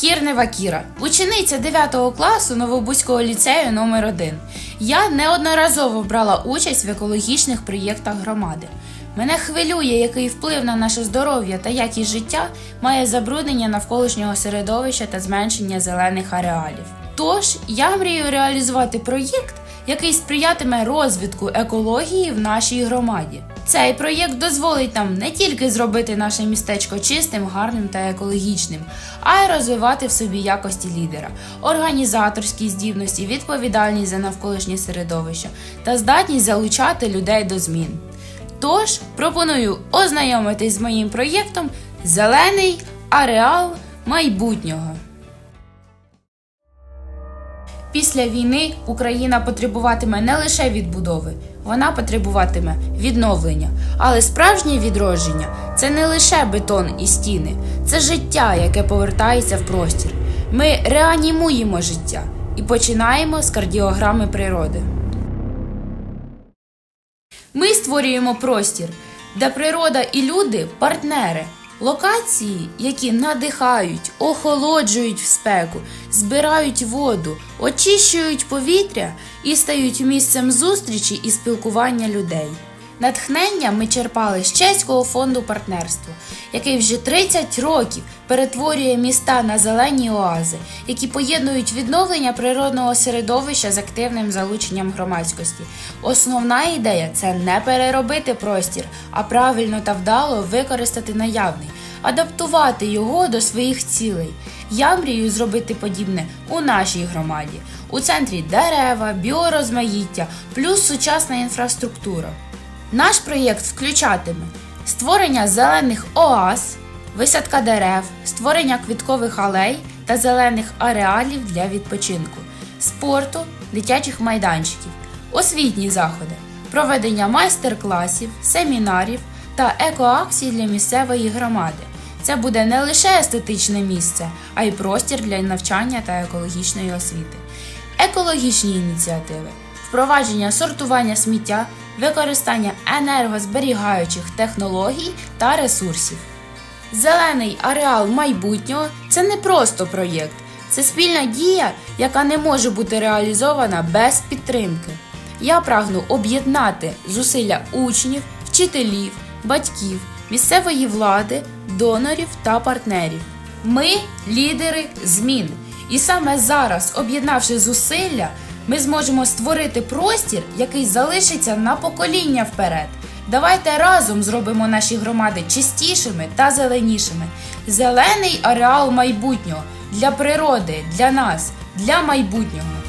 Кірнева Кіра, учениця 9 класу Новобузького ліцею номер 1 Я неодноразово брала участь в екологічних проєктах громади. Мене хвилює, який вплив на наше здоров'я та якість життя має забруднення навколишнього середовища та зменшення зелених ареалів. Тож я мрію реалізувати проєкт, який сприятиме розвитку екології в нашій громаді. Цей проєкт дозволить нам не тільки зробити наше містечко чистим, гарним та екологічним, а й розвивати в собі якості лідера, організаторські здібності, відповідальність за навколишнє середовище та здатність залучати людей до змін. Тож пропоную ознайомитись з моїм проєктом Зелений ареал майбутнього. Після війни Україна потребуватиме не лише відбудови, вона потребуватиме відновлення. Але справжнє відродження це не лише бетон і стіни, це життя, яке повертається в простір. Ми реанімуємо життя і починаємо з кардіограми природи. Ми створюємо простір, де природа і люди партнери. Локації, які надихають, охолоджують в спеку, збирають воду, очищують повітря і стають місцем зустрічі і спілкування людей. Натхнення ми черпали з чеського фонду партнерства, який вже 30 років перетворює міста на зелені оази, які поєднують відновлення природного середовища з активним залученням громадськості. Основна ідея це не переробити простір, а правильно та вдало використати наявний, адаптувати його до своїх цілей. Я мрію зробити подібне у нашій громаді. У центрі дерева, біорозмаїття, плюс сучасна інфраструктура. Наш проєкт включатиме створення зелених оаз, висадка дерев, створення квіткових алей та зелених ареалів для відпочинку, спорту, дитячих майданчиків, освітні заходи, проведення майстер-класів, семінарів та екоакцій для місцевої громади. Це буде не лише естетичне місце, а й простір для навчання та екологічної освіти. Екологічні ініціативи, впровадження сортування сміття, використання енергозберігаючих технологій та ресурсів. Зелений ареал майбутнього це не просто проєкт, це спільна дія, яка не може бути реалізована без підтримки. Я прагну об'єднати зусилля учнів, вчителів, батьків, місцевої влади, донорів та партнерів. Ми лідери змін. І саме зараз, об'єднавши зусилля, ми зможемо створити простір, який залишиться на покоління вперед. Давайте разом зробимо наші громади чистішими та зеленішими. Зелений ареал майбутнього для природи, для нас, для майбутнього.